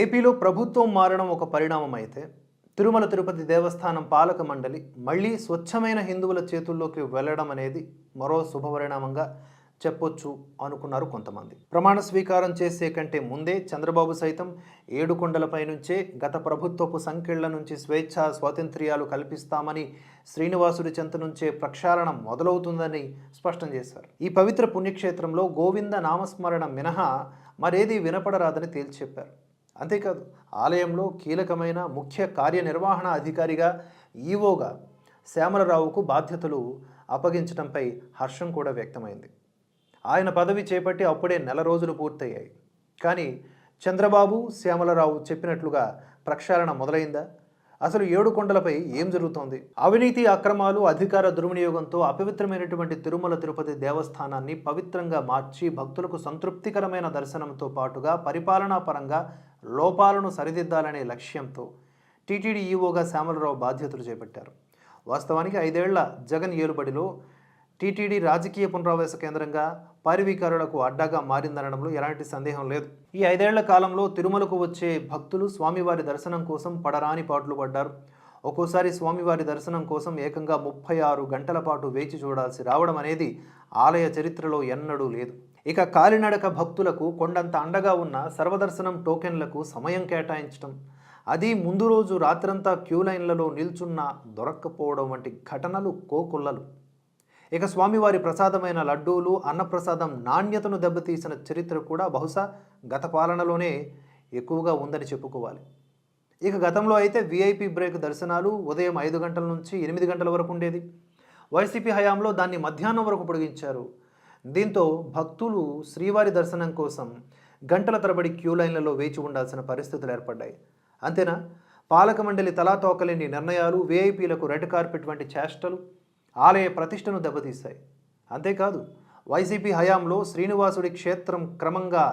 ఏపీలో ప్రభుత్వం మారడం ఒక పరిణామం అయితే తిరుమల తిరుపతి దేవస్థానం పాలక మండలి మళ్ళీ స్వచ్ఛమైన హిందువుల చేతుల్లోకి వెళ్ళడం అనేది మరో శుభపరిణామంగా చెప్పొచ్చు అనుకున్నారు కొంతమంది. ప్రమాణ స్వీకారం చేసే కంటే ముందే చంద్రబాబు సైతం ఏడు కొండలపై నుంచే గత ప్రభుత్వపు సంఖ్యల నుంచి స్వేచ్ఛ స్వాతంత్ర్యాలు కల్పిస్తామని శ్రీనివాసుడి చెంత నుంచే ప్రక్షాళన మొదలవుతుందని స్పష్టం చేశారు. ఈ పవిత్ర పుణ్యక్షేత్రంలో గోవింద నామస్మరణ మినహా మరేది వినపడరాదని తేల్చి చెప్పారు. అంతేకాదు ఆలయంలో కీలకమైన ముఖ్య కార్యనిర్వహణ అధికారిగా ఈవోగా శ్యామలరావుకు బాధ్యతలు అప్పగించడంపై హర్షం కూడా వ్యక్తమైంది. ఆయన పదవి చేపట్టి అప్పుడే నెల రోజులు పూర్తయ్యాయి. కానీ చంద్రబాబు శ్యామలరావు చెప్పినట్లుగా ప్రక్షాళన మొదలైందా? అసలు ఏడు కొండలపై ఏం జరుగుతోంది? అవినీతి అక్రమాలు అధికార దుర్వినియోగంతో అపవిత్రమైనటువంటి తిరుమల తిరుపతి దేవస్థానాన్ని పవిత్రంగా మార్చి భక్తులకు సంతృప్తికరమైన దర్శనంతో పాటుగా పరిపాలనా పరంగా లోపాలను సరిదిద్దాలనే లక్ష్యంతో టీటీడీ ఈవోగా శ్యామలరావు బాధ్యతలు చేపట్టారు. వాస్తవానికి ఐదేళ్ళ జగన్ ఏలుబడిలో టీటీడీ రాజకీయ పునరావాస కేంద్రంగా పారివీకారులకు అడ్డాగా మారిందనడంలో ఎలాంటి సందేహం లేదు. ఈ ఐదేళ్ళ కాలంలో తిరుమలకు వచ్చే భక్తులు స్వామివారి దర్శనం కోసం పడరాని పాటలు పడ్డారు. ఒక్కోసారి స్వామివారి దర్శనం కోసం ఏకంగా ముప్పై ఆరు గంటల పాటు వేచి చూడాల్సి రావడం అనేది ఆలయ చరిత్రలో ఎన్నడూ లేదు. ఇక కాలినడక భక్తులకు కొండంత అండగా ఉన్న సర్వదర్శనం టోకెన్లకు సమయం కేటాయించడం అది ముందు రోజు రాత్రంతా క్యూ లైన్లలో నిల్చున్న దొరక్కపోవడం వంటి ఘటనలు కోకుల్లలు. ఇక స్వామివారి ప్రసాదమైన లడ్డూలు అన్నప్రసాదం నాణ్యతను దెబ్బతీసిన చరిత్ర కూడా బహుశా గత పాలనలోనే ఎక్కువగా ఉందని చెప్పుకోవాలి. ఇక గతంలో అయితే విఐపి బ్రేక్ దర్శనాలు ఉదయం ఐదు గంటల నుంచి ఎనిమిది గంటల వరకు ఉండేది. వైసీపీ హయాంలో దాన్ని మధ్యాహ్నం వరకు పొడిగించారు. దీంతో భక్తులు శ్రీవారి దర్శనం కోసం గంటల తరబడి క్యూ లైన్లలో వేచి ఉండాల్సిన పరిస్థితులు ఏర్పడ్డాయి. అంతేనా? పాలక మండలి తలా తోకలేని నిర్ణయాలు వీఐపీలకు రెడ్ కార్పెట్ వంటి చేష్టలు ఆలయ ప్రతిష్టను దెబ్బతీస్తాయి అంతేకాదు వైసీపీ హయాంలో శ్రీనివాసుడి క్షేత్రం క్రమంగా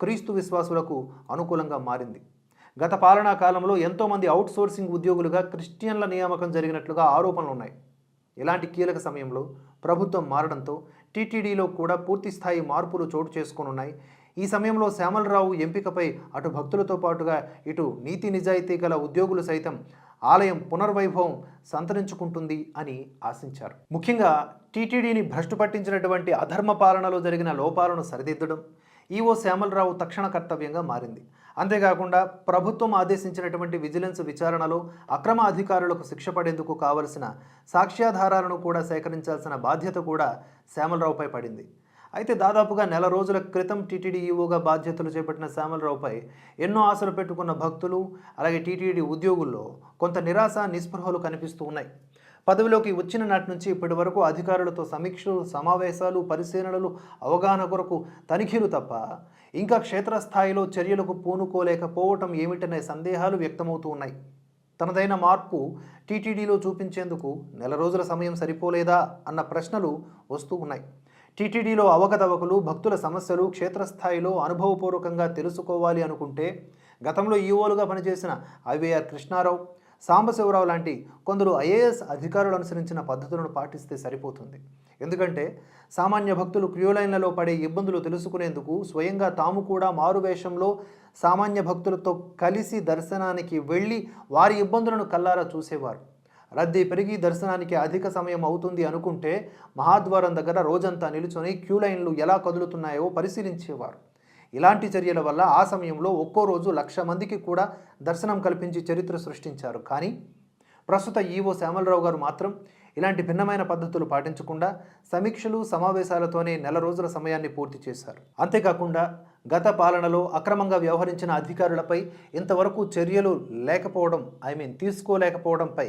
క్రీస్తు విశ్వాసులకు అనుకూలంగా మారింది. గత పాలనా కాలంలో ఎంతోమంది అవుట్సోర్సింగ్ ఉద్యోగులుగా క్రిస్టియన్ల నియామకం జరిగినట్లుగా ఆరోపణలు ఉన్నాయి ఇలాంటి కీలక సమయంలో ప్రభుత్వం మారడంతో టీటీడీలో కూడా పూర్తిస్థాయి మార్పులు చోటు చేసుకొనున్నాయి. ఈ సమయంలో శ్యామలరావు ఎంపికపై అటు భక్తులతో పాటుగా ఇటు నీతి నిజాయితీ గల ఉద్యోగులు సైతం ఆలయం పునర్వైభవం సంతరించుకుంటుంది అని ఆశించారు. ముఖ్యంగా టీటీడీని భ్రష్టు పట్టించినటువంటి అధర్మ పాలనలో జరిగిన లోపాలను సరిదిద్దడం ఈవో శ్యామలరావు తక్షణ కర్తవ్యంగా మారింది. అంతేకాకుండా ప్రభుత్వం ఆదేశించినటువంటి విజిలెన్స్ విచారణలో అక్రమ అధికారులకు శిక్ష పడేందుకు కావలసిన సాక్ష్యాధారాలను కూడా సేకరించాల్సిన బాధ్యత కూడా శ్యామలరావుపై పడింది. అయితే దాదాపుగా నెల రోజుల క్రితం టీటీడీ ఈవోగా బాధ్యతలు చేపట్టిన శ్యామలరావుపై ఎన్నో ఆశలు పెట్టుకున్న భక్తులు అలాగే టీటీడీ ఉద్యోగుల్లో కొంత నిరాశ నిస్పృహలు కనిపిస్తూ ఉన్నాయి. పదవిలోకి వచ్చిన నాటి నుంచి ఇప్పటి వరకు అధికారులతో సమీక్షలు సమావేశాలు పరిశీలనలు అవగాహన కొరకు తనిఖీలు తప్ప ఇంకా క్షేత్రస్థాయిలో చర్యలకు పూనుకోలేకపోవటం ఏమిటనే సందేహాలు వ్యక్తమవుతూ ఉన్నాయి. తనదైన మార్పు టీటీడీలో చూపించేందుకు నెల రోజుల సమయం సరిపోలేదా అన్న ప్రశ్నలు వస్తూ ఉన్నాయి. టీటీడీలో అవకతవకలు భక్తుల సమస్యలు క్షేత్రస్థాయిలో అనుభవపూర్వకంగా తెలుసుకోవాలి అనుకుంటే గతంలో ఈఓలుగా పనిచేసిన ఐవీఆర్ కృష్ణారావు సాంబశివరావు లాంటి కొందరు ఐఏఎస్ అధికారులు అనుసరించిన పద్ధతులను పాటిస్తే సరిపోతుంది. ఎందుకంటే సామాన్య భక్తులు క్యూలైన్లలో పడే ఇబ్బందులు తెలుసుకునేందుకు స్వయంగా తాము కూడా మారువేషంలో సామాన్య భక్తులతో కలిసి దర్శనానికి వెళ్ళి వారి ఇబ్బందులను కల్లారా చూసేవారు. రద్దీ పెరిగి దర్శనానికి అధిక సమయం అవుతుంది అనుకుంటే మహాద్వారం దగ్గర రోజంతా నిలుచొని క్యూ లైన్లు ఎలా కదులుతున్నాయో పరిశీలించేవారు. ఇలాంటి చర్యల వల్ల ఆ సమయంలో ఒక్కో రోజు లక్ష మందికి కూడా దర్శనం కల్పించి చరిత్ర సృష్టించారు. కానీ ప్రస్తుత ఈవో శ్యామలరావు గారు మాత్రం ఇలాంటి భిన్నమైన పద్ధతులు పాటించకుండా సమీక్షలు సమావేశాలతోనే నెల రోజుల సమయాన్ని పూర్తి చేశారు. అంతేకాకుండా గత పాలనలో అక్రమంగా వ్యవహరించిన అధికారులపై ఇంతవరకు చర్యలు లేకపోవడం ఐ మీన్ తీసుకోలేకపోవడంపై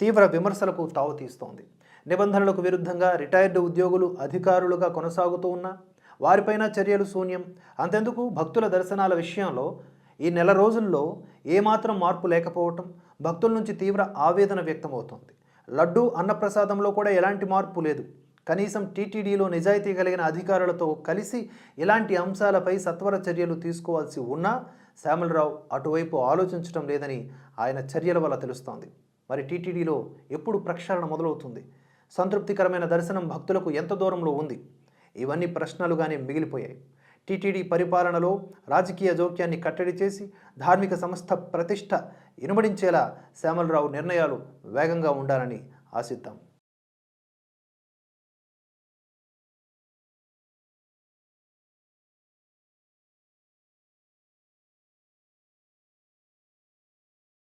తీవ్ర విమర్శలకు తావుతీస్తోంది నిబంధనలకు విరుద్ధంగా రిటైర్డ్ ఉద్యోగులు అధికారులుగా కొనసాగుతూ ఉన్నా వారిపైన చర్యలు శూన్యం. అంతెందుకు భక్తుల దర్శనాల విషయంలో ఈ నెల రోజుల్లో ఏమాత్రం మార్పు లేకపోవటం భక్తుల నుంచి తీవ్ర ఆవేదన వ్యక్తమవుతోంది. లడ్డు అన్నప్రసాదంలో కూడా ఎలాంటి మార్పు లేదు. కనీసం టీటీడీలో నిజాయితీ కలిగిన అధికారులతో కలిసి ఇలాంటి అంశాలపై సత్వర చర్యలు తీసుకోవాల్సి ఉన్నా శ్యామలరావు అటువైపు ఆలోచించడం లేదని ఆయన చర్యల వల్ల తెలుస్తోంది. మరి టీటీడీలో ఎప్పుడు ప్రక్షాళన మొదలవుతుంది? సంతృప్తికరమైన దర్శనం భక్తులకు ఎంత దూరంలో ఉంది? ఇవన్నీ ప్రశ్నలుగానే మిగిలిపోయాయి. టీటీడీ పరిపాలనలో రాజకీయ జోక్యాన్ని కట్టడి చేసి ధార్మిక సంస్థ ప్రతిష్ట ఇనుమడించేలా శ్యామలరావు నిర్ణయాలు వేగంగా ఉండాలని ఆశిద్దాం.